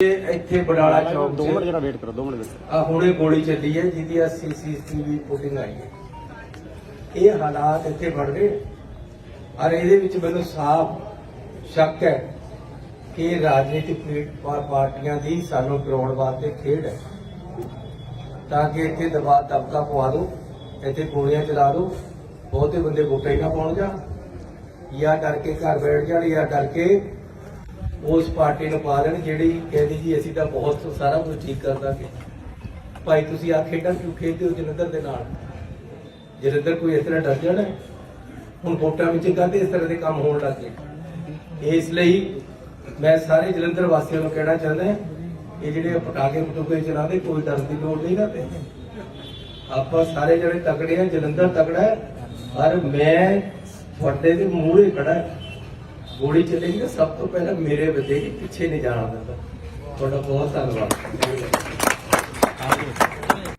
ਇੱਥੇ ਬਡਾਲਾ ਚੌਕ 2 ਮਿੰਟ ਜਰਾ ਵੇਟ ਕਰੋ 2 ਮਿੰਟ ਆ ਹੁਣੇ ਗੋਲੀ ਚੱਲੀ ਹੈ ਜਿਹਦੀ ਆ ਸੀਸੀਟੀਵੀ ਫੁਟੇਜ ਆਈ ਹੈ। ਇਹ ਹਾਲਾਤ ਇੱਥੇ ਬਣ ਗਏ। ਔਰ ਇਹਦੇ ਵਿੱਚ ਮੈਨੂੰ ਸਾਫ਼ ਸ਼ੱਕ ਹੈ ਕਿ ਇਹ ਰਾਜਨੀਤਿਕ ਪਾ- ਪਾਰਟੀਆਂ ਦੀ ਸਾਨੂੰ ਕਰਾਉਣ ਵਾਸਤੇ ਖੇਡ ਹੈ। ਤਾਂ ਕਿ ਇੱਥੇ ਦਬਾ ਦਬਕਾ ਪਵਾ ਦਿਓ ਇੱਥੇ ਗੋਲੀਆਂ ਚਲਾ ਦਿਓ ਬਹੁਤੇ ਬੰਦੇ ਵੋਟਾਂ ਹੀ ਨਾ ਪਾਉਣ ਜਾ। ਜਾਂ ਡਰ ਕੇ ਘਰ ਬੈਠ ਜਾਣ ਜਾਂ ਡਰ ਕੇ ਉਸ ਪਾਰਟੀ ਨੂੰ ਪਾ ਦੇਣ ਜਿਹੜੀ ਕਹਿੰਦੀ ਜੀ ਅਸੀਂ ਤਾਂ ਬਹੁਤ ਸਾਰਾ ਕੁਝ ਠੀਕ ਕਰ ਦਾਂਗੇ। ਭਾਈ ਤੁਸੀਂ ਆ ਖੇਡਾਂ ਕਿਉਂ ਖੇਡਦੇ ਹੋ ਜਲੰਧਰ ਦੇ ਨਾਲ? ਜਲੰਧਰ ਕੋਈ ਇਸ ਤਰ੍ਹਾਂ ਡਰ ਜਾਣਾ ਹੁਣ ਵੋਟਾਂ ਵਿੱਚ ਕਹਿੰਦੇ ਇਸ ਤਰ੍ਹਾਂ ਦੇ ਕੰਮ ਹੋਣ ਲੱਗ ਗਏ। ਇਸ ਲਈ ਮੈਂ ਸਾਰੇ ਜਲੰਧਰ ਵਾਸੀਆਂ ਨੂੰ ਕਹਿਣਾ ਚਾਹੁੰਦਾ ਇਹ ਜਿਹੜੇ ਪਟਾਕੇ ਪਟੂਕੇ ਚਲਾਉਂਦੇ, ਕੋਈ ਡਰ ਦੀ ਲੋੜ ਨਹੀਂ ਕਰਦੇ ਆਪਾਂ ਸਾਰੇ ਜਿਹੜੇ ਤਕੜੇ ਆ ਜਲੰਧਰ ਤਕੜਾ ਹੈ, ਪਰ ਮੈਂ ਤੁਹਾਡੇ ਦੇ ਮੂਹਰੇ ਖੜਾ ਗੋਲੀ ਚੱਲੇਗੀ ਤਾਂ ਸਭ ਤੋਂ ਪਹਿਲਾਂ ਮੇਰੇ ਵੱਜੇਗੀ ਪਿੱਛੇ ਨਹੀਂ ਜਾਣਾ ਦਿੰਦਾ ਤੁਹਾਡਾ ਬਹੁਤ ਧੰਨਵਾਦ।